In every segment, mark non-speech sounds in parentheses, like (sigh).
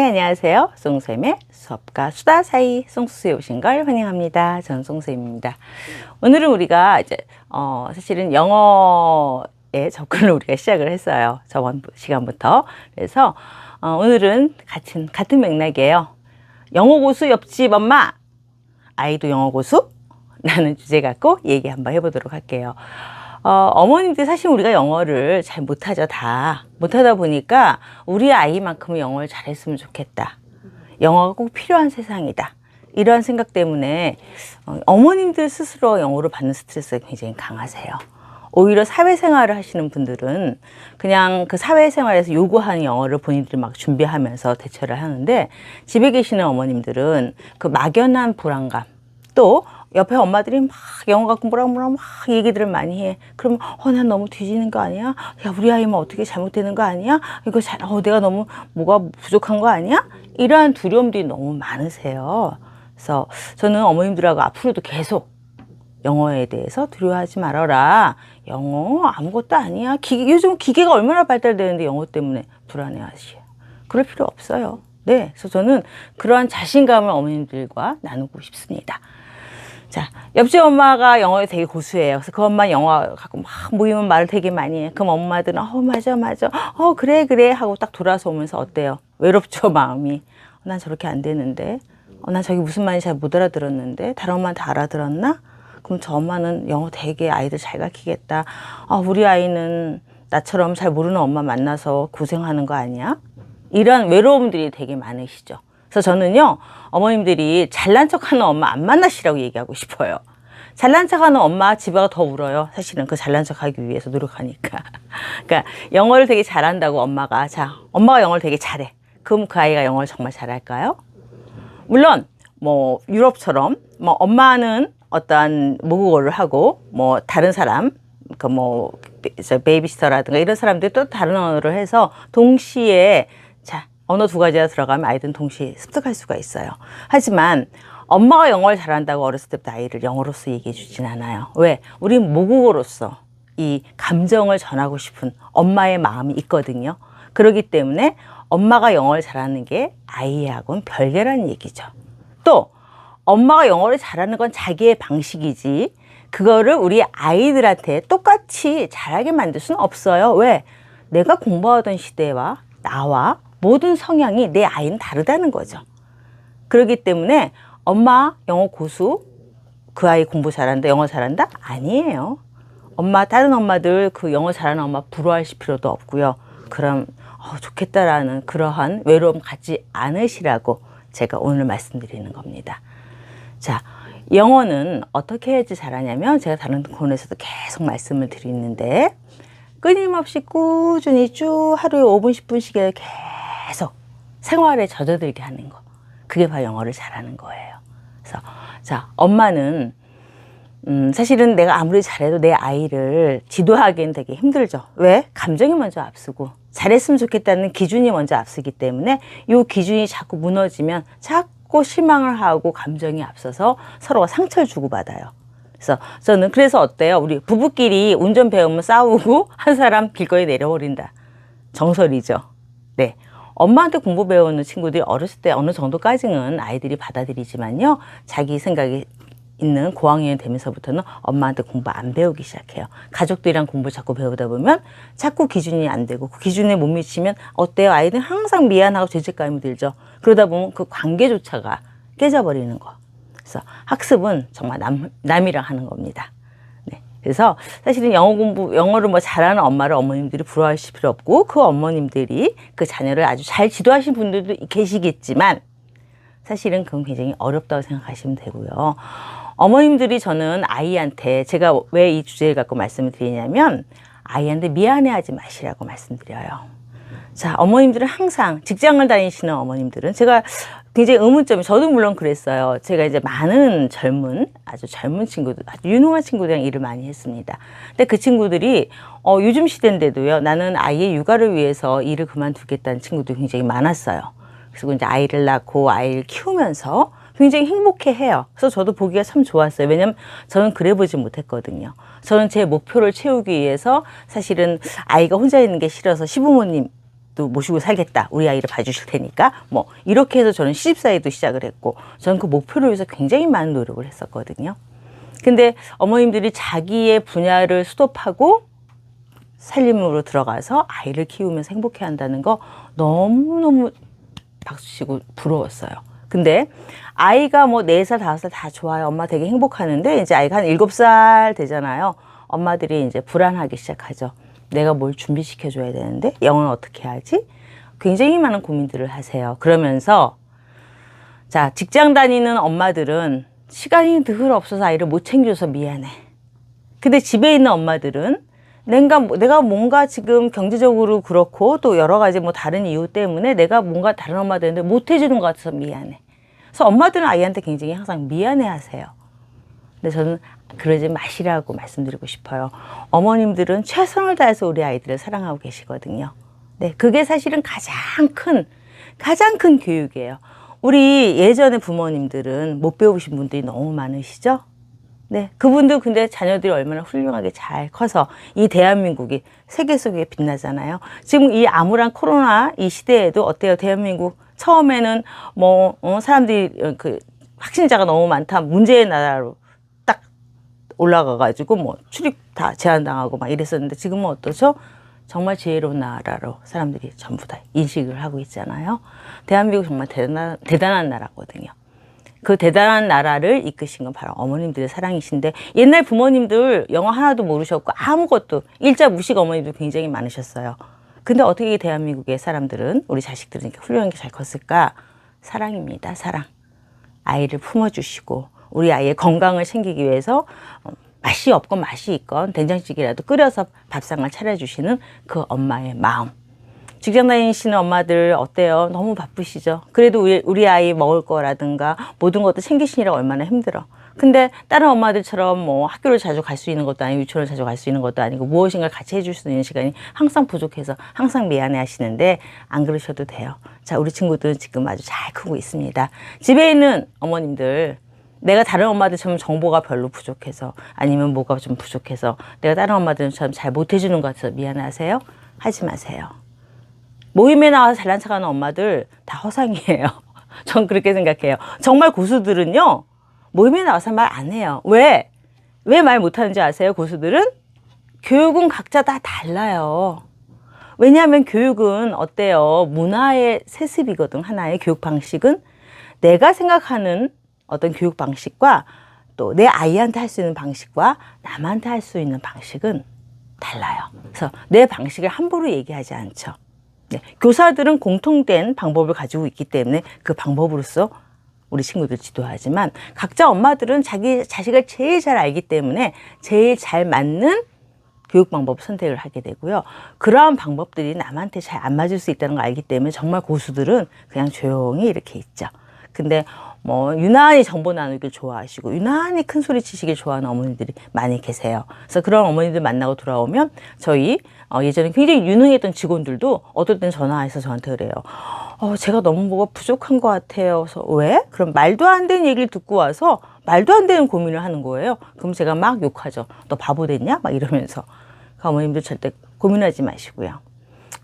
네, 안녕하세요. 송쌤의 수업과 수다 사이 송수에 오신 걸 환영합니다. 저는 송쌤입니다. 오늘은 우리가 이제, 어, 사실은 영어에 접근을 우리가 시작을 했어요. 저번 시간부터. 그래서, 어, 오늘은 같은, 같은 맥락이에요. 영어 고수 옆집 엄마! 아이도 영어 고수? 라는 주제 갖고 얘기 한번 해 보도록 할게요. 어, 어머님들 사실 우리가 영어를 잘 못하죠, 다. 못하다 보니까 우리 아이만큼은 영어를 잘했으면 좋겠다. 영어가 꼭 필요한 세상이다. 이러한 생각 때문에 어, 어머님들 스스로 영어를 받는 스트레스가 굉장히 강하세요. 오히려 사회생활을 하시는 분들은 그냥 그 사회생활에서 요구하는 영어를 본인들이 막 준비하면서 대처를 하는데 집에 계시는 어머님들은 그 막연한 불안감 또 옆에 엄마들이 막 영어 갖고 뭐라고 뭐라고 막 얘기들을 많이 해. 그러면 어, 난 너무 뒤지는 거 아니야? 야, 우리 아이만 어떻게 잘못되는 거 아니야? 이거 잘, 어, 내가 너무 뭐가 부족한 거 아니야? 이러한 두려움들이 너무 많으세요. 그래서 저는 어머님들하고 앞으로도 계속 영어에 대해서 두려워하지 말아라. 영어 아무것도 아니야. 기계, 요즘 기계가 얼마나 발달되는데 영어 때문에 불안해하시요. 그럴 필요 없어요. 네. 그래서 저는 그러한 자신감을 어머님들과 나누고 싶습니다. 자, 옆집 엄마가 영어에 되게 고수해요. 그래서 그 엄마 영어 갖고 막 모이면 말을 되게 많이 해. 그럼 엄마들은, 어, 맞아, 맞아. 어, 그래, 그래. 하고 딱 돌아서 오면서 어때요? 외롭죠, 마음이. 어, 난 저렇게 안 되는데. 어, 난 저기 무슨 말인지 잘 못 알아들었는데. 다른 엄마는 다 알아들었나? 그럼 저 엄마는 영어 되게 아이들 잘 가르치겠다. 아, 우리 아이는 나처럼 잘 모르는 엄마 만나서 고생하는 거 아니야? 이런 외로움들이 되게 많으시죠. 그래서 저는요, 어머님들이 잘난 척 하는 엄마 안 만나시라고 얘기하고 싶어요. 잘난 척 하는 엄마 집에가 더 울어요. 사실은 그 잘난 척 하기 위해서 노력하니까. (laughs) 그러니까 영어를 되게 잘한다고 엄마가, 자, 엄마가 영어를 되게 잘해. 그럼 그 아이가 영어를 정말 잘할까요? 물론, 뭐, 유럽처럼, 뭐, 엄마는 어떠한 모국어를 하고, 뭐, 다른 사람, 그 뭐, 베이비시터라든가 이런 사람들이 또 다른 언어를 해서 동시에 자, 언어 두 가지가 들어가면 아이들은 동시에 습득할 수가 있어요. 하지만 엄마가 영어를 잘한다고 어렸을 때부터 아이를 영어로서 얘기해 주진 않아요. 왜? 우리 모국어로서 이 감정을 전하고 싶은 엄마의 마음이 있거든요. 그렇기 때문에 엄마가 영어를 잘하는 게 아이하고는 별개라는 얘기죠. 또 엄마가 영어를 잘하는 건 자기의 방식이지 그거를 우리 아이들한테 똑같이 잘하게 만들 수는 없어요. 왜? 내가 공부하던 시대와 나와 모든 성향이 내 아이는 다르다는 거죠. 그렇기 때문에 엄마 영어 고수 그 아이 공부 잘한다 영어 잘한다 아니에요. 엄마 다른 엄마들 그 영어 잘하는 엄마 부러워하실 필요도 없고요. 그럼 어, 좋겠다라는 그러한 외로움 갖지 않으시라고 제가 오늘 말씀드리는 겁니다. 자, 영어는 어떻게 해야지 잘하냐면 제가 다른 코너에서도 계속 말씀을 드리는데 끊임없이 꾸준히 쭉 하루에 5분, 10분씩 계속 생활에 젖어들게 하는 거. 그게 바로 영어를 잘하는 거예요. 그래서, 자, 엄마는, 음, 사실은 내가 아무리 잘해도 내 아이를 지도하기엔 되게 힘들죠. 왜? 감정이 먼저 앞서고, 잘했으면 좋겠다는 기준이 먼저 앞서기 때문에 이 기준이 자꾸 무너지면 자꾸 실망을 하고 감정이 앞서서 서로가 상처를 주고받아요. 그래서 저는 그래서 어때요? 우리 부부끼리 운전 배우면 싸우고 (laughs) 한 사람 길거리에 내려버린다. 정설이죠. 네. 엄마한테 공부 배우는 친구들이 어렸을 때 어느 정도까지는 아이들이 받아들이지만요. 자기 생각이 있는 고학년이 되면서부터는 엄마한테 공부 안 배우기 시작해요. 가족들이랑 공부 자꾸 배우다 보면 자꾸 기준이 안 되고 그 기준에 못 미치면 어때요? 아이들은 항상 미안하고 죄책감이 들죠. 그러다 보면 그 관계조차가 깨져버리는 거. 그래서 학습은 정말 남, 남이랑 하는 겁니다. 네. 그래서 사실은 영어 공부, 영어를 뭐 잘하는 엄마를 어머님들이 부러워하실 필요 없고 그 어머님들이 그 자녀를 아주 잘 지도하신 분들도 계시겠지만 사실은 그건 굉장히 어렵다고 생각하시면 되고요. 어머님들이 저는 아이한테 제가 왜 이 주제를 갖고 말씀을 드리냐면 아이한테 미안해하지 마시라고 말씀드려요. 자, 어머님들은 항상 직장을 다니시는 어머님들은 제가 굉장히 의문점이 저도 물론 그랬어요. 제가 이제 많은 젊은 아주 젊은 친구들, 아주 유능한 친구들이랑 일을 많이 했습니다. 근데 그 친구들이 어, 요즘 시대인데도요. 나는 아이의 육아를 위해서 일을 그만두겠다는 친구들이 굉장히 많았어요. 그리고 이제 아이를 낳고 아이를 키우면서 굉장히 행복해 해요. 그래서 저도 보기가 참 좋았어요. 왜냐면 저는 그래 보지 못했거든요. 저는 제 목표를 채우기 위해서 사실은 아이가 혼자 있는 게 싫어서 시부모님 또 모시고 살겠다. 우리 아이를 봐주실 테니까. 뭐, 이렇게 해서 저는 시집사이도 시작을 했고, 저는 그 목표를 위해서 굉장히 많은 노력을 했었거든요. 근데 어머님들이 자기의 분야를 스톱하고 살림으로 들어가서 아이를 키우면서 행복해 한다는 거 너무너무 박수치고 부러웠어요. 근데 아이가 뭐 4살, 5살 다 좋아요. 엄마 되게 행복하는데 이제 아이가 한 7살 되잖아요. 엄마들이 이제 불안하기 시작하죠. 내가 뭘 준비시켜 줘야 되는데 영어는 어떻게 하지? 굉장히 많은 고민들을 하세요. 그러면서 자, 직장 다니는 엄마들은 시간이 늘 없어서 아이를 못 챙겨줘서 미안해. 근데 집에 있는 엄마들은 내가, 내가 뭔가 지금 경제적으로 그렇고 또 여러 가지 뭐 다른 이유 때문에 내가 뭔가 다른 엄마들인데 못 해주는 것 같아서 미안해. 그래서 엄마들은 아이한테 굉장히 항상 미안해 하세요. 근데 저는 그러지 마시라고 말씀드리고 싶어요. 어머님들은 최선을 다해서 우리 아이들을 사랑하고 계시거든요. 네, 그게 사실은 가장 큰, 가장 큰 교육이에요. 우리 예전에 부모님들은 못 배우신 분들이 너무 많으시죠? 네, 그분들 근데 자녀들이 얼마나 훌륭하게 잘 커서 이 대한민국이 세계 속에 빛나잖아요. 지금 이 암울한 코로나 이 시대에도 어때요? 대한민국 처음에는 뭐 어, 사람들이 어, 그 확진자가 너무 많다 문제의 나라로 딱 올라가가지고 뭐 출입 다 제한당하고 막 이랬었는데 지금은 어떠죠? 정말 지혜로운 나라로 사람들이 전부 다 인식을 하고 있잖아요. 대한민국 정말 대단한, 대단한 나라거든요. 그 대단한 나라를 이끄신 건 바로 어머님들의 사랑이신데 옛날 부모님들 영어 하나도 모르셨고 아무것도 일자 무식 어머님들 굉장히 많으셨어요. 근데 어떻게 대한민국의 사람들은 우리 자식들은 훌륭하게 잘 컸을까? 사랑입니다. 사랑. 아이를 품어주시고 우리 아이의 건강을 챙기기 위해서 어, 맛이 없건 맛이 있건 된장찌개라도 끓여서 밥상을 차려주시는 그 엄마의 마음. 직장 다니시는 엄마들 어때요? 너무 바쁘시죠? 그래도 우리, 우리 아이 먹을 거라든가 모든 것도 챙기시느라 얼마나 힘들어. 근데 다른 엄마들처럼 뭐 학교를 자주 갈 수 있는 것도 아니고 유치원을 자주 갈 수 있는 것도 아니고 무엇인가를 같이 해줄 수 있는 시간이 항상 부족해서 항상 미안해 하시는데 안 그러셔도 돼요. 자, 우리 친구들은 지금 아주 잘 크고 있습니다. 집에 있는 어머님들 내가 다른 엄마들처럼 정보가 별로 부족해서 아니면 뭐가 좀 부족해서 내가 다른 엄마들처럼 잘 못해주는 것 같아서 미안하세요? 하지 마세요. 모임에 나와서 잘난 척하는 엄마들 다 허상이에요. (laughs) 전 그렇게 생각해요. 정말 고수들은요, 모임에 나와서 말 안 해요. 왜? 왜 말 못하는지 아세요? 고수들은? 교육은 각자 다 달라요. 왜냐하면 교육은 어때요? 문화의 세습이거든. 하나의 교육 방식은 내가 생각하는 어떤 교육 방식과 또 내 아이한테 할 수 있는 방식과 남한테 할 수 있는 방식은 달라요. 그래서 내 방식을 함부로 얘기하지 않죠. 네, 교사들은 공통된 방법을 가지고 있기 때문에 그 방법으로서 우리 친구들 지도하지만 각자 엄마들은 자기 자식을 제일 잘 알기 때문에 제일 잘 맞는 교육 방법 선택을 하게 되고요. 그러한 방법들이 남한테 잘 안 맞을 수 있다는 걸 알기 때문에 정말 고수들은 그냥 조용히 이렇게 있죠. 근데 뭐 유난히 정보 나누기를 좋아하시고 유난히 큰 소리 치시길 좋아하는 어머니들이 많이 계세요. 그래서 그런 어머니들 만나고 돌아오면 저희 어, 예전에 굉장히 유능했던 직원들도 어떨 땐 전화해서 저한테 그래요. 어, 제가 너무 뭐가 부족한 것 같아요. 그래서 왜? 그럼 말도 안 되는 얘기를 듣고 와서 말도 안 되는 고민을 하는 거예요. 그럼 제가 막 욕하죠. 너 바보 됐냐? 막 이러면서. 그 어머님들 절대 고민하지 마시고요.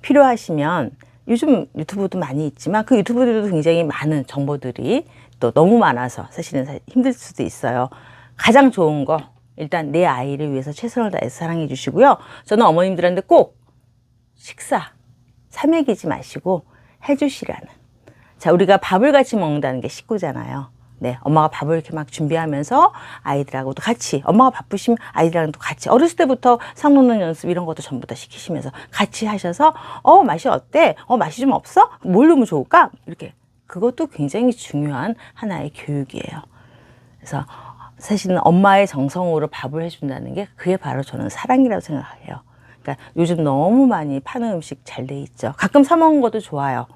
필요하시면 요즘 유튜브도 많이 있지만 그 유튜브들도 굉장히 많은 정보들이 또 너무 많아서 사실은 사- 힘들 수도 있어요. 가장 좋은 거 일단 내 아이를 위해서 최선을 다해서 사랑해 주시고요. 저는 어머님들한테 꼭 식사 삼액이지 마시고 해주시라는. 자, 우리가 밥을 같이 먹는다는 게 식구잖아요. 네, 엄마가 밥을 이렇게 막 준비하면서 아이들하고도 같이, 엄마가 바쁘시면 아이들하고도 같이, 어렸을 때부터 상놓는 연습 이런 것도 전부 다 시키시면서 같이 하셔서, 어, 맛이 어때? 어, 맛이 좀 없어? 뭘 넣으면 좋을까? 이렇게. 그것도 굉장히 중요한 하나의 교육이에요. 그래서 사실은 엄마의 정성으로 밥을 해준다는 게 그게 바로 저는 사랑이라고 생각해요. 그러니까 요즘 너무 많이 파는 음식 잘 돼 있죠. 가끔 사 먹는 것도 좋아요.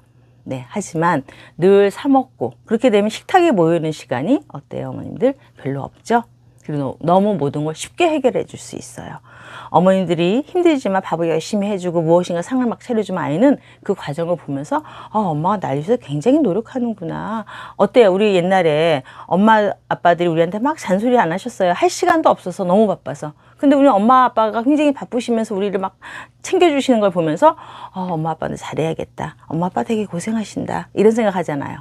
네, 하지만 늘 사 먹고 그렇게 되면 식탁에 모이는 시간이 어때요, 어머님들? 별로 없죠. 그리고 너무 모든 걸 쉽게 해결해 줄 수 있어요. 어머님들이 힘들지만 밥을 열심히 해주고 무엇인가 상을 막 차려주면 아이는 그 과정을 보면서 아, 엄마가 날 위해서 굉장히 노력하는구나. 어때요? 우리 옛날에 엄마, 아빠들이 우리한테 막 잔소리 안 하셨어요. 할 시간도 없어서 너무 바빠서. 근데 우리 엄마 아빠가 굉장히 바쁘시면서 우리를 막 챙겨주시는 걸 보면서 어, 엄마 아빠는 잘해야겠다. 엄마 아빠 되게 고생하신다. 이런 생각 하잖아요.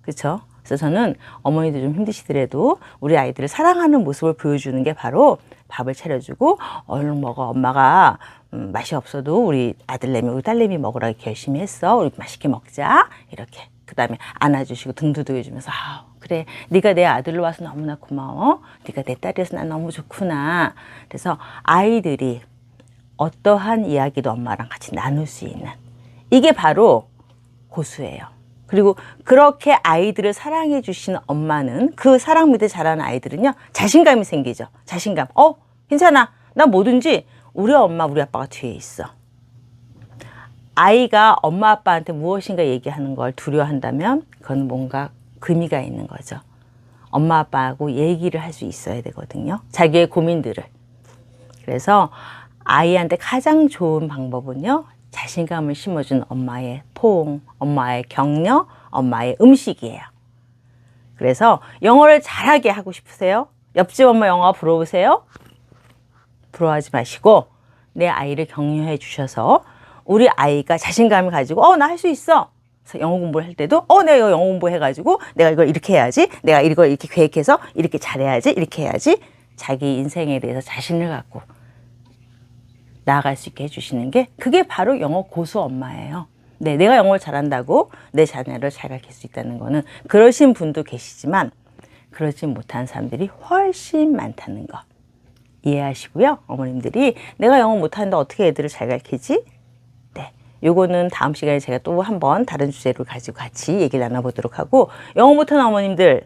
그렇죠? 그래서 저는 어머니들 좀 힘드시더라도 우리 아이들을 사랑하는 모습을 보여주는 게 바로 밥을 차려주고 얼른 먹어 엄마가 음, 맛이 없어도 우리 아들내미 우리 딸내미 먹으라고 이렇게 열심히 했어 우리 맛있게 먹자 이렇게 그 다음에 안아주시고 등 두드려주면서 아 그래 네가 내 아들로 와서 너무나 고마워 네가 내 딸이어서 난 너무 좋구나 그래서 아이들이 어떠한 이야기도 엄마랑 같이 나눌 수 있는 이게 바로 고수예요. 그리고 그렇게 아이들을 사랑해 주시는 엄마는 그 사랑 밑에 자라는 아이들은요 자신감이 생기죠. 자신감. 어 괜찮아. 나 뭐든지 우리 엄마 우리 아빠가 뒤에 있어. 아이가 엄마 아빠한테 무엇인가 얘기하는 걸 두려워한다면 그건 뭔가 금이가 있는 거죠. 엄마 아빠하고 얘기를 할 수 있어야 되거든요. 자기의 고민들을. 그래서 아이한테 가장 좋은 방법은요. 자신감을 심어준 엄마의 포옹, 엄마의 격려, 엄마의 음식이에요. 그래서 영어를 잘하게 하고 싶으세요? 옆집 엄마 영어 부러우세요? 부러워하지 마시고 내 아이를 격려해 주셔서 우리 아이가 자신감을 가지고 어 나 할 수 있어. 영어 공부를 할 때도 어 내가 이거 영어 공부해 가지고 내가 이걸 이렇게 해야지. 내가 이걸 이렇게 계획해서 이렇게 잘해야지. 이렇게 해야지. 자기 인생에 대해서 자신을 갖고 나아갈 수 있게 해주시는 게 그게 바로 영어 고수 엄마예요. 네, 내가 영어를 잘한다고 내 자녀를 잘 가르칠 수 있다는 거는 그러신 분도 계시지만 그러지 못한 사람들이 훨씬 많다는 거 이해하시고요. 어머님들이 내가 영어 못하는데 어떻게 애들을 잘 가르치지? 네, 요거는 다음 시간에 제가 또 한번 다른 주제를 가지고 같이 얘기를 나눠보도록 하고 영어 못하는 어머님들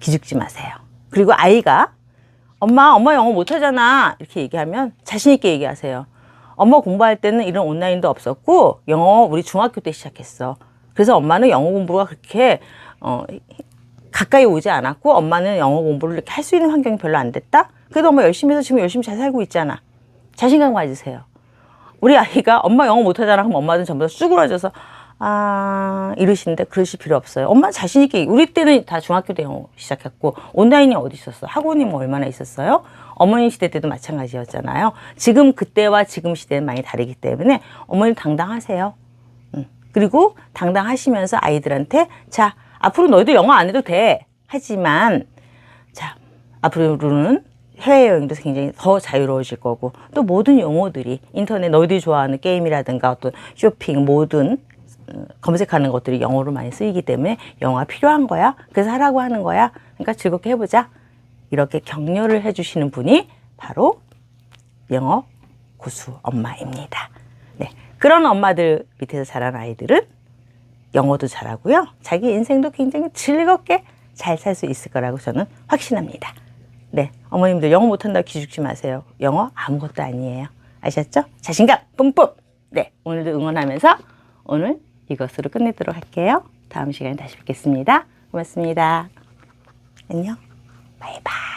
기죽지 마세요. 그리고 아이가 엄마, 엄마 영어 못하잖아. 이렇게 얘기하면 자신 있게 얘기하세요. 엄마 공부할 때는 이런 온라인도 없었고, 영어 우리 중학교 때 시작했어. 그래서 엄마는 영어 공부가 그렇게, 어, 가까이 오지 않았고, 엄마는 영어 공부를 이렇게 할 수 있는 환경이 별로 안 됐다? 그래도 엄마 열심히 해서 지금 열심히 잘 살고 있잖아. 자신감 가지세요. 우리 아이가 엄마 영어 못하잖아. 그럼 엄마는 전부 다 쑥그러져서, 아, 이러시는데 그러실 필요 없어요. 엄마 자신 있게, 우리 때는 다 중학교 때 영어 시작했고, 온라인이 어디 있었어? 학원이 뭐 얼마나 있었어요? 어머니 시대 때도 마찬가지였잖아요. 지금 그때와 지금 시대는 많이 다르기 때문에 어머님 당당하세요. 음. 그리고 당당하시면서 아이들한테, 자, 앞으로 너희도 영어 안 해도 돼. 하지만, 자, 앞으로는 해외여행도 굉장히 더 자유로워질 거고 또 모든 용어들이 인터넷 너희들이 좋아하는 게임이라든가 어떤 쇼핑 모든 어, 검색하는 것들이 영어로 많이 쓰이기 때문에 영어가 필요한 거야. 그래서 하라고 하는 거야. 그러니까 즐겁게 해보자. 이렇게 격려를 해주시는 분이 바로 영어 고수 엄마입니다. 네. 그런 엄마들 밑에서 자란 아이들은 영어도 잘하고요. 자기 인생도 굉장히 즐겁게 잘 살 수 있을 거라고 저는 확신합니다. 네. 어머님들 영어 못한다고 기죽지 마세요. 영어 아무것도 아니에요. 아셨죠? 자신감 뿜뿜. 네. 오늘도 응원하면서 오늘 이것으로 끝내도록 할게요. 다음 시간에 다시 뵙겠습니다. 고맙습니다. 안녕. 바이바이.